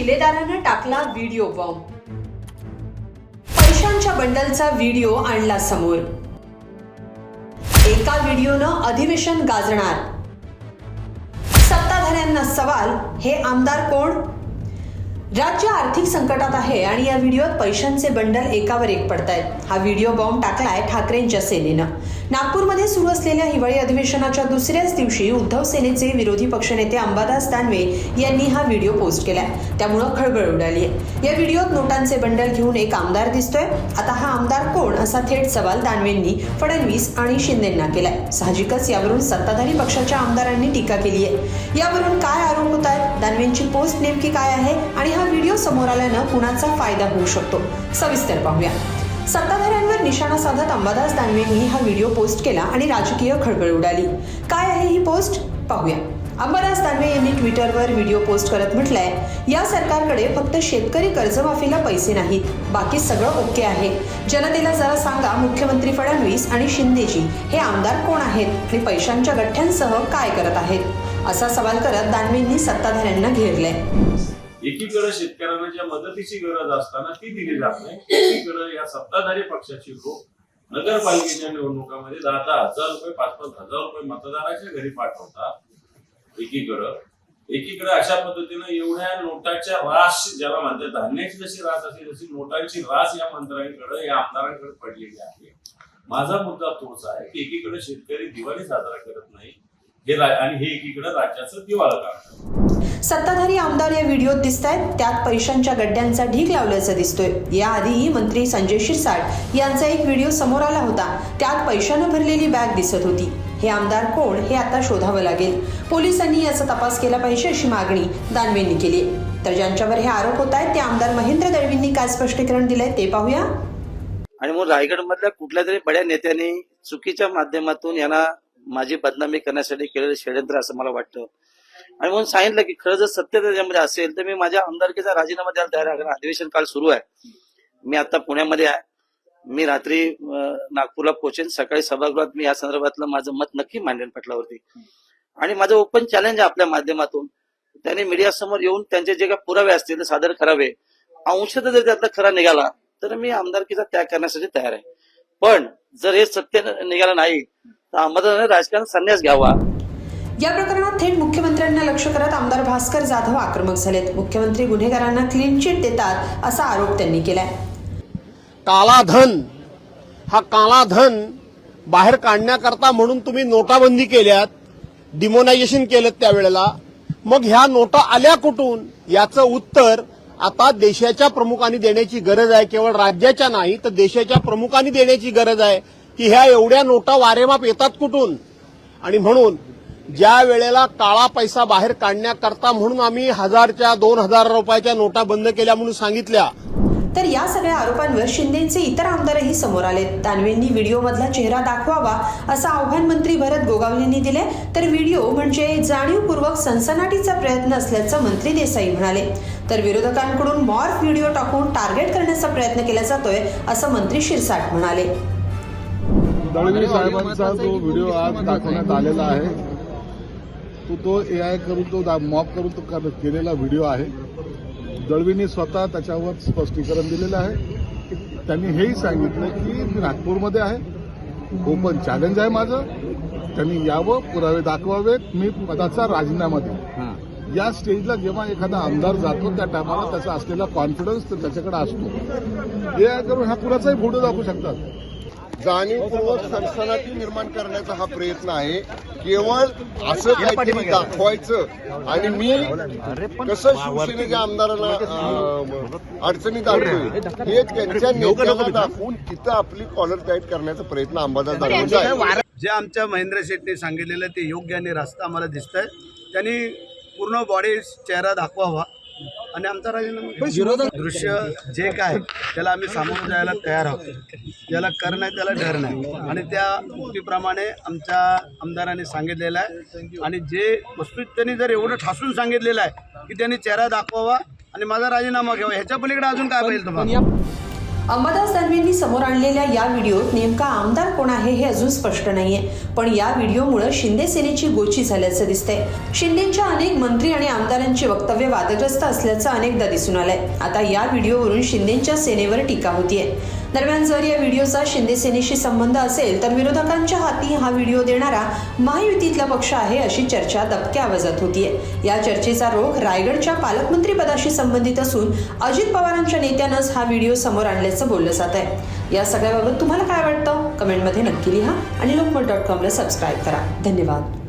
शिलेदारानं टाकला video bomb. पैशांच्या बंडलचा व्हिडिओ आणला समोर. एका व्हिडिओनं अधिवेशन गाजणार. सत्ताधाऱ्यांना सवाल हे आमदार कोण? राज्य आर्थिक संकटात आहे आणि या व्हिडिओत पैशांचे बंडल एकावर एक पडतायत. हा व्हिडिओ बॉम्ब टाकलाय ठाकरेंच्या सेनेनं. नागपूरमध्ये सुरू असलेल्या हिवाळी अधिवेशनाच्या दुसऱ्याच दिवशी उद्धव सेनेचे विरोधी पक्षनेते अंबादास दानवे यांनी हा व्हिडिओ पोस्ट केलाय. त्यामुळं खळबळ उडाली आहे या व्हिडिओत नोटांचे बंडल घेऊन एक आमदार दिसतोय. आता हा आमदार कोण? असा थेट सवाल दानवेंनी फडणवीस आणि शिंदेंना केलाय. साहजिकच यावरून सत्ताधारी पक्षाच्या आमदारांनी टीका केली आहे यावरून काय आरोप होत आहेत दानवेंची पोस्ट नेमकी काय आहे? आणि हा व्हिडिओ समोर आल्यानं कुणाचा फायदा होऊ शकतो? सविस्तर पाहूया. सत्ताधाऱ्यांवर निशाणा साधत अंबादास दानवेंनी हा व्हिडिओ पोस्ट केला आणि राजकीय खळबळ उडाली. काय आहे ही पोस्ट? पाहूया. अंबादास दानवे यांनी ट्विटरवर व्हिडिओ पोस्ट करत म्हटलंय या सरकारकडे फक्त शेतकरी कर्जमाफीला पैसे नाहीत बाकी सगळं ओके आहे. जनतेला जरा सांगा मुख्यमंत्री फडणवीस आणि शिंदेजी हे आमदार कोण आहेत आणि पैशांच्या गठ्ठ्यांसह काय करत आहेत? असा सवाल करत दानवेंनी सत्ताधाऱ्यांना घेरलंय. एकीकडे शेतकऱ्यांना ज्या मदतीची गरज असताना ती दिली जात नाही एकीकडे या सत्ताधारी पक्षाची लोक नगरपालिकेच्या निवडणुकामध्ये दहा दहा हजार रुपये पाच पाच हजार रुपये मतदाराच्या घरी पाठवतात. एकीकडं एकीकडे अशा पद्धतीनं एवढ्या नोटाच्या रास ज्याला म्हणतात धान्याची जशी रास असेल तशी नोटांची रास या मंत्र्यांकडे या आमदारांकडे पडलेली आहे. माझा मुद्दा तोच आहे की एकीकडे शेतकरी दिवाळी साजरा करत नाही हे आणि हे एकीकडे राज्याचं दिवाळ काढतात. सत्ताधारी आमदार या व्हिडिओत दिसत आहेत त्यात पैशांच्या गड्ड्यांचा ढीग लावल्याचं दिसतोय. याआधीही मंत्री संजय शिरसाट यांचा एक व्हिडिओ समोर आला होता. त्यात पैशानं भरलेली बॅग दिसत होती. हे आमदार कोण हे आता शोधावं लागेल. पोलिसांनी याचा तपास केला पाहिजे अशी मागणी दानवेंनी केली तर ज्यांच्यावर हे आरोप होत आहेत ते आमदार महेंद्र दळवींनी काय स्पष्टीकरण दिलंय ते पाहूया. आणि मग रायगड मधल्या कुठल्या तरी बड्या नेत्यांनी चुकीच्या माध्यमातून यांना माझी बदनामी करण्यासाठी केलेलं षडयंत्र असं मला वाटतं. आणि म्हणून सांगितलं की खरं जर सत्य त्याच्यामध्ये असेल तर मी माझ्या आमदारकीचा राजीनामा द्यायला तयार आहे. कारण अधिवेशन काल सुरू आहे. मी आता पुण्यामध्ये आहे. मी रात्री नागपूरला पोहोचेन सकाळी सभागृहात मी या संदर्भातलं माझं मत नक्की मांडेन पटलावरती. आणि माझं ओपन चॅलेंज आहे आपल्या माध्यमातून. त्यांनी मीडिया समोर येऊन त्यांचे जे काही पुरावे असतील ते सादर करावे. अंशत जर त्यातला खरा निघाला तर मी आमदारकीचा त्याग करण्यासाठी तयार आहे. पण जर हे सत्य निघालं नाही अंबादाने राजकारण संन्यास घ्यावा. या प्रकरणात थेट मुख्यमंत्र्यांना लक्ष करत आमदार भास्कर जाधव आक्रमक झालेत. मुख्यमंत्री गुन्हेगारांना क्लीन चिट देतात असा आरोप त्यांनी केलाय. काला धन हा काला धन बाहेर काढण्याकरता म्हणून तुम्ही नोटाबंदी केल्यात डिमोनायझेशन केलं त्यावेळेला. मग ह्या नोटा आल्या कुठून? याचं उत्तर आता देशाच्या प्रमुखांनी देण्याची गरज आहे. केवळ राज्याच्या नाही तर देशाच्या प्रमुखांनी देण्याची गरज आहे. की ह्या एवढ्या नोटा वारेमाप येतात कुठून? आणि म्हणून ज्या वेळेला काळा पैसा बाहेर काढण्याकरता म्हणून आम्ही हजारच्या दोन हजार रुपयाच्या नोटा बंद केल्या म्हणून सांगितल्या. तर या सगळ्या आरोपांवर शिंदेचे इतर आमदारही समोर आले. दानवेंनी व्हिडिओमधला चेहरा दाखवावा असं आव्हान मंत्री भरत गोगावलेंनी दिले. तर व्हिडिओ म्हणजे जाणीवपूर्वक सनसनाटीचा प्रयत्न असल्याचं मंत्री देसाई म्हणाले. तर विरोधकांकडून मॉर्फ व्हिडिओ टाकून टार्गेट करण्याचा प्रयत्न केला जातोय असं मंत्री शिरसाट म्हणाले. दळवी साहेबांचा जो व्हिडिओ आज दाखवण्यात आलेला आहे तो तो ए आय करून तो मॉप करून तो केलेला व्हिडिओ आहे. दळवींनी स्वतः त्याच्यावर स्पष्टीकरण दिलेलं आहे. त्यांनी हेही सांगितलं की मी नागपूरमध्ये आहे. ओपन चॅलेंज आहे माझं. त्यांनी यावं पुरावे दाखवावेत. मी पदाचा राजीनामा देईन. या स्टेजला जेव्हा एखादा आमदार जातो त्या टायमाला त्याचा असलेला कॉन्फिडन्स तर त्याच्याकडे असतो. ए आय करून ह्या पुराचाही व्हिडिओ दाखवू शकतात. जाणीवपूर्वक सनसनाटी निर्माण करण्याचा हा प्रयत्न आहे. केवळ असं काहीतरी दाखवायचं. आणि मी कसं शिवसेनेच्या आमदारांना अं, अडचणीत आणतोय हे त्यांच्या नेत्याला दाखवून तिथं आपली कॉलर टाईट करण्याचा प्रयत्न अंबादास दानवेंचा आहे जे आमच्या महेंद्र शेट्टी सांगितलेलं ते योग्य आणि रास्ता आम्हाला दिसत आहे त्यांनी पूर्ण बॉडी चेहरा दाखवावा. आणि आमचा राजीनामा दृश्य जे काय त्याला आम्ही सामोरं जायला तयार आहोत. ज्याला कर नाही त्याला डर नाही. आणि त्या उक्तीप्रमाणे आमच्या आमदारांनी सांगितलेलं आहे. आणि जे वस्तू त्यांनी जर एवढं ठासून सांगितलेलं आहे की त्यांनी चेहरा दाखवावा आणि माझा राजीनामा घ्यावा ह्याच्या पलीकडे अजून काय पाहिजे तुम्हाला? अंबादास दानवेंनी समोर आणलेल्या या व्हिडिओत नेमका आमदार कोण आहे हे अजून स्पष्ट नाहीये. पण या व्हिडिओमुळे शिंदे सेनेची गोची झाल्याचं दिसतंय. शिंदेच्या अनेक मंत्री आणि आमदारांची वक्तव्य वादग्रस्त असल्याचं अनेकदा दिसून आलंय. आता या व्हिडिओवरून शिंदेच्या सेनेवर टीका होतीये. दरम्यान जर या व्हिडिओचा शिंदे सेनेशी संबंध असेल तर विरोधकांच्या हाती हा व्हिडिओ देणारा महायुतीतला पक्ष आहे अशी चर्चा दबक्या आवाजात होतीये. या चर्चेचा रोख रायगडच्या पालकमंत्री पदाशी संबंधित असून अजित पवारांच्या नेत्यानंच हा व्हिडिओ समोर आणल्याचं बोललं जात आहे. या सगळ्याबाबत तुम्हाला काय वाटतं? कमेंटमध्ये नक्की लिहा आणि लोकमत डॉट कॉमला सबस्क्राईब करा. धन्यवाद.